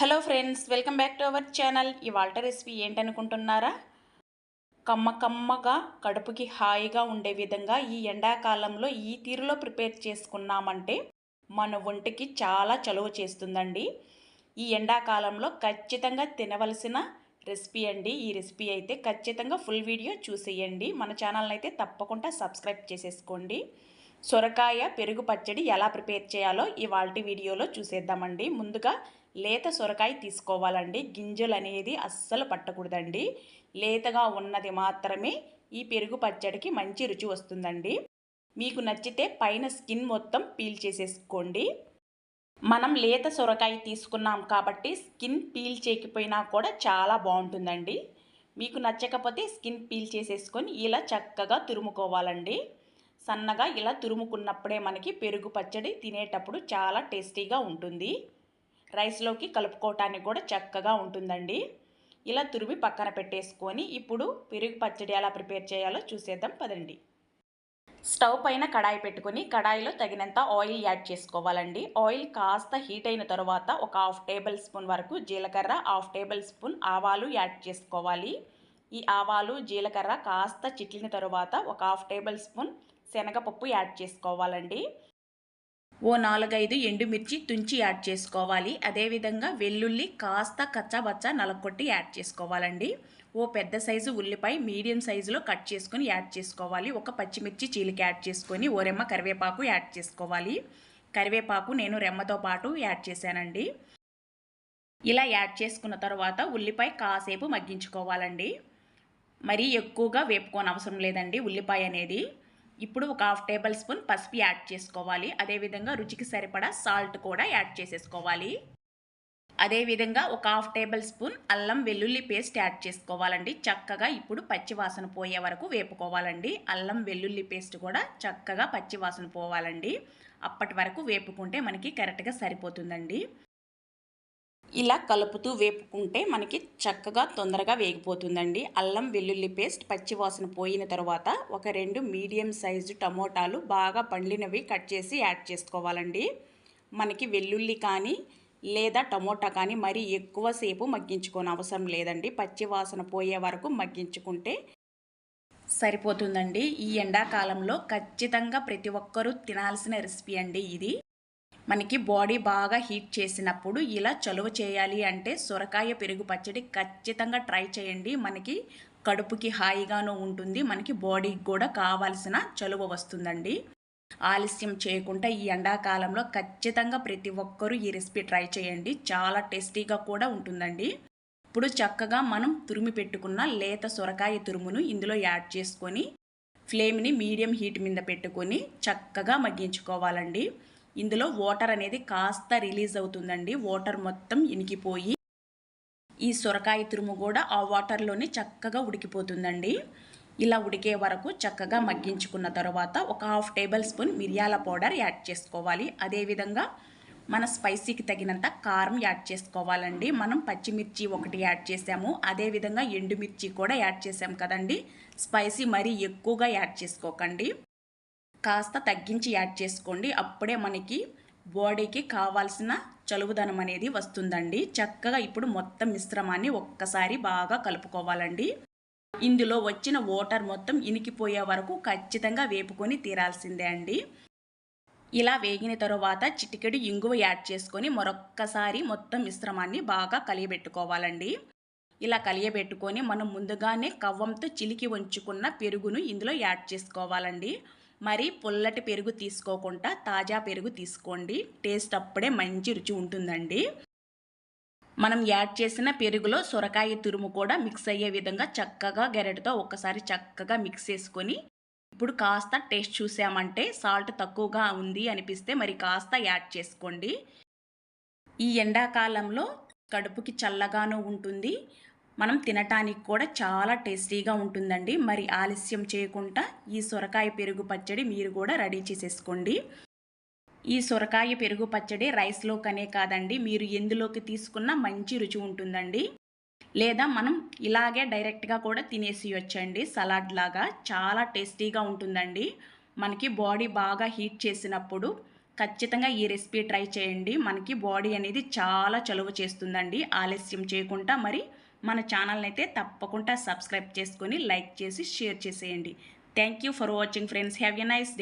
Hello friends welcome back to our channel ఇవాళ recipe ఏంటనుకుంటున్నారా? కమ్మ కమ్మగా కడుపుకి హాయిగా ఉండే విధంగా ఈ ఎండాకాలంలో ఈ తీరులో ప్రిపేర్ చేసుకున్నామంటే మన ఒంటికి చాలా చలువ చేస్తుందండి. ఈ ఎండాకాలంలో ఖచ్చితంగా తినవలసిన రెసిపీ అండి. ఈ రెసిపీ అయితే ఖచ్చితంగా ఫుల్ వీడియో చూసేయండి. మన ఛానల్ని అయితే తప్పకుండా సబ్స్క్రైబ్ చేసేసుకోండి. సొరకాయ పెరుగు పచ్చడి ఎలా ప్రిపేర్ చేయాలో ఇవాళ వీడియోలో చూసేద్దామండి. ముందుగా లేత సొరకాయ తీసుకోవాలండి. గింజలు అనేది అస్సలు పట్టకూడదండి. లేతగా ఉన్నది మాత్రమే ఈ పెరుగు పచ్చడికి మంచి రుచి వస్తుందండి. మీకు నచ్చితే పైన స్కిన్ మొత్తం పీల్ చేసేసుకోండి. మనం లేత సొరకాయ తీసుకున్నాం కాబట్టి స్కిన్ పీల్ చేయకపోయినా కూడా చాలా బాగుంటుందండి. మీకు నచ్చకపోతే స్కిన్ పీల్ చేసేసుకొని ఇలా చక్కగా తురుముకోవాలండి. సన్నగా ఇలా తురుముకున్నప్పుడే మనకి పెరుగు పచ్చడి తినేటప్పుడు చాలా టేస్టీగా ఉంటుంది. రైస్లోకి కలుపుకోవటానికి కూడా చక్కగా ఉంటుందండి. ఇలా తురిమి పక్కన పెట్టేసుకొని ఇప్పుడు పెరుగు పచ్చడి ఎలా ప్రిపేర్ చేయాలో చూసేద్దాం పదండి. స్టవ్ పైన కడాయి పెట్టుకొని కడాయిలో తగినంత ఆయిల్ యాడ్ చేసుకోవాలండి. ఆయిల్ కాస్త హీట్ అయిన తర్వాత ఒక హాఫ్ టేబుల్ స్పూన్ వరకు జీలకర్ర హాఫ్ టేబుల్ స్పూన్ ఆవాలు యాడ్ చేసుకోవాలి. ఈ ఆవాలు జీలకర్ర కాస్త చిట్లిన తరువాత ఒక హాఫ్ టేబుల్ స్పూన్ శనగపప్పు యాడ్ చేసుకోవాలండి. ఓ నాలుగైదు ఎండుమిర్చి తుంచి యాడ్ చేసుకోవాలి. అదేవిధంగా వెల్లుల్లి కాస్త కచ్చబచ్చ నలకొట్టి యాడ్ చేసుకోవాలండి. ఓ పెద్ద సైజు ఉల్లిపాయ మీడియం సైజులో కట్ చేసుకొని యాడ్ చేసుకోవాలి. ఒక పచ్చిమిర్చి చీలిక యాడ్ చేసుకొని ఓ రెమ్మ కరివేపాకు యాడ్ చేసుకోవాలి. కరివేపాకు నేను రెమ్మతో పాటు యాడ్ చేశానండి. ఇలా యాడ్ చేసుకున్న తర్వాత ఉల్లిపాయ కాసేపు మగ్గించుకోవాలండి. మరీ ఎక్కువగా వేపుకోని అవసరం లేదండి ఉల్లిపాయ అనేది. ఇప్పుడు ఒక హాఫ్ టేబుల్ స్పూన్ పసుపు యాడ్ చేసుకోవాలి. అదేవిధంగా రుచికి సరిపడా సాల్ట్ కూడా యాడ్ చేసేసుకోవాలి. అదేవిధంగా ఒక హాఫ్ టేబుల్ స్పూన్ అల్లం వెల్లుల్లి పేస్ట్ యాడ్ చేసుకోవాలండి. చక్కగా ఇప్పుడు పచ్చివాసన పోయే వరకు వేపుకోవాలండి. అల్లం వెల్లుల్లి పేస్ట్ కూడా చక్కగా పచ్చివాసన పోవాలండి. అప్పటి వరకు వేపుకుంటే మనకి కరెక్ట్గా సరిపోతుందండి. ఇలా కలుపుతూ వేపుకుంటే మనకి చక్కగా తొందరగా వేగిపోతుందండి. అల్లం వెల్లుల్లి పేస్ట్ పచ్చివాసన పోయిన తర్వాత ఒక రెండు మీడియం సైజు టమోటాలు బాగా పండినవి కట్ చేసి యాడ్ చేసుకోవాలండి. మనకి వెల్లుల్లి కానీ లేదా టమోటా కానీ మరీ ఎక్కువసేపు మగ్గించుకోని అవసరం లేదండి. పచ్చివాసన పోయే వరకు మగ్గించుకుంటే సరిపోతుందండి. ఈ ఎండాకాలంలో ఖచ్చితంగా ప్రతి ఒక్కరూ తినాల్సిన రెసిపీ అండి ఇది. మనకి బాడీ బాగా హీట్ చేసినప్పుడు ఇలా చలువ చేయాలి అంటే సొరకాయ పెరుగు పచ్చడి ఖచ్చితంగా ట్రై చేయండి. మనకి కడుపుకి హాయిగాను ఉంటుంది. మనకి బాడీకి కూడా కావాల్సిన చలువ వస్తుందండి. ఆలస్యం చేయకుండా ఈ ఎండాకాలంలో ఖచ్చితంగా ప్రతి ఒక్కరూ ఈ రెసిపీ ట్రై చేయండి. చాలా టేస్టీగా కూడా ఉంటుందండి. ఇప్పుడు చక్కగా మనం తురిమి పెట్టుకున్న లేత సొరకాయ తురుమును ఇందులో యాడ్ చేసుకొని ఫ్లేమ్ని మీడియం హీట్ మీద పెట్టుకొని చక్కగా మగ్గించుకోవాలండి. ఇందులో వాటర్ అనేది కాస్త రిలీజ్ అవుతుందండి. వాటర్ మొత్తం ఇనికిపోయి ఈ సొరకాయ తురుము కూడా ఆ వాటర్లోనే చక్కగా ఉడికిపోతుందండి. ఇలా ఉడికే వరకు చక్కగా మగ్గించుకున్న తర్వాత ఒక హాఫ్ టేబుల్ స్పూన్ మిరియాల పౌడర్ యాడ్ చేసుకోవాలి. అదేవిధంగా మన స్పైసీకి తగినంత కారం యాడ్ చేసుకోవాలండి. మనం పచ్చిమిర్చి ఒకటి యాడ్ చేసాము. అదేవిధంగా ఎండుమిర్చి కూడా యాడ్ చేసాం కదండి. స్పైసీ మరీ ఎక్కువగా యాడ్ చేసుకోకండి. కాస్త తగ్గించి యాడ్ చేసుకోండి. అప్పుడే మనకి బాడీకి కావాల్సిన చలువుదనం అనేది వస్తుందండి. చక్కగా ఇప్పుడు మొత్తం మిశ్రమాన్ని ఒక్కసారి బాగా కలుపుకోవాలండి. ఇందులో వచ్చిన వాటర్ మొత్తం ఇనికిపోయే వరకు ఖచ్చితంగా వేపుకొని తీరాల్సిందే అండి. ఇలా వేగిన తరువాత చిటికెడు ఇంగువ యాడ్ చేసుకొని మరొక్కసారి మొత్తం మిశ్రమాన్ని బాగా కలియబెట్టుకోవాలండి. ఇలా కలియబెట్టుకొని మనం ముందుగానే కవ్వంతో చిలికి ఉంచుకున్న పెరుగును ఇందులో యాడ్ చేసుకోవాలండి. మరి పుల్లటి పెరుగు తీసుకోకుండా తాజా పెరుగు తీసుకోండి. టేస్ట్ అప్పుడే మంచి రుచి ఉంటుందండి. మనం యాడ్ చేసిన పెరుగులో సొరకాయ తురుము కూడా మిక్స్ అయ్యే విధంగా చక్కగా గెరటితో ఒక్కసారి చక్కగా మిక్స్ చేసుకొని ఇప్పుడు కాస్త టేస్ట్ చూసామంటే సాల్ట్ తక్కువగా ఉంది అనిపిస్తే మరి కాస్త యాడ్ చేసుకోండి. ఈ ఎండాకాలంలో కడుపుకి చల్లగాను ఉంటుంది. మనం తినటానికి కూడా చాలా టేస్టీగా ఉంటుందండి. మరి ఆలస్యం చేయకుండా ఈ సొరకాయ పెరుగు పచ్చడి మీరు కూడా రెడీ చేసేసుకోండి. ఈ సొరకాయ పెరుగు పచ్చడి రైస్లోకనే కాదండి మీరు ఎందులోకి తీసుకున్న మంచి రుచి ఉంటుందండి. లేదా మనం ఇలాగే డైరెక్ట్గా కూడా తినేసి వచ్చండి. సలాడ్ లాగా చాలా టేస్టీగా ఉంటుందండి. మనకి బాడీ బాగా హీట్ చేసినప్పుడు ఖచ్చితంగా ఈ రెసిపీ ట్రై చేయండి. మనకి బాడీ అనేది చాలా చలువ చేస్తుందండి. ఆలస్యం చేయకుండా మరి మన ఛానల్ని అయితే తప్పకుండా సబ్స్క్రైబ్ చేసుకొని లైక్ చేసి షేర్ చేసేయండి. Thank you for watching friends have a nice day